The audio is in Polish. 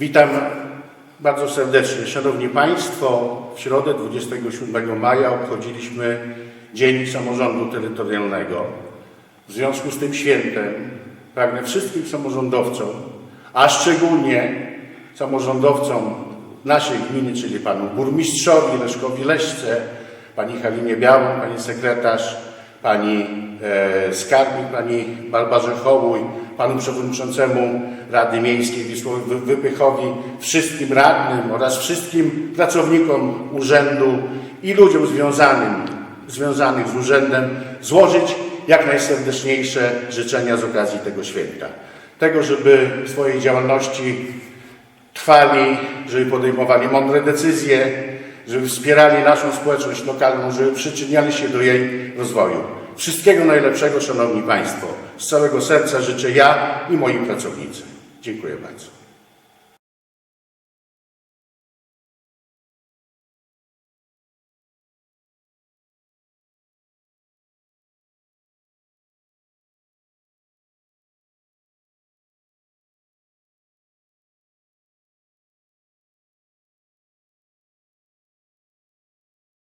Witam bardzo serdecznie. Szanowni Państwo, w środę 27 maja obchodziliśmy Dzień Samorządu Terytorialnego. W związku z tym świętem pragnę wszystkim samorządowcom, a szczególnie samorządowcom naszej gminy, czyli panu burmistrzowi Leszkowi Leszce, pani Halinie Białą, pani sekretarz, pani e, skarbnik, pani Barbarze Hołuj, panu przewodniczącemu Rady Miejskiej Wisłowi Wy- Wypychowi, wszystkim radnym oraz wszystkim pracownikom urzędu i ludziom związanym, związanych z urzędem złożyć jak najserdeczniejsze życzenia z okazji tego święta. Tego, żeby w swojej działalności trwali, żeby podejmowali mądre decyzje, żeby wspierali naszą społeczność lokalną, żeby przyczyniali się do jej rozwoju. Wszystkiego najlepszego, Szanowni Państwo. Z całego serca życzę ja i moi pracownicy. Dziękuję bardzo.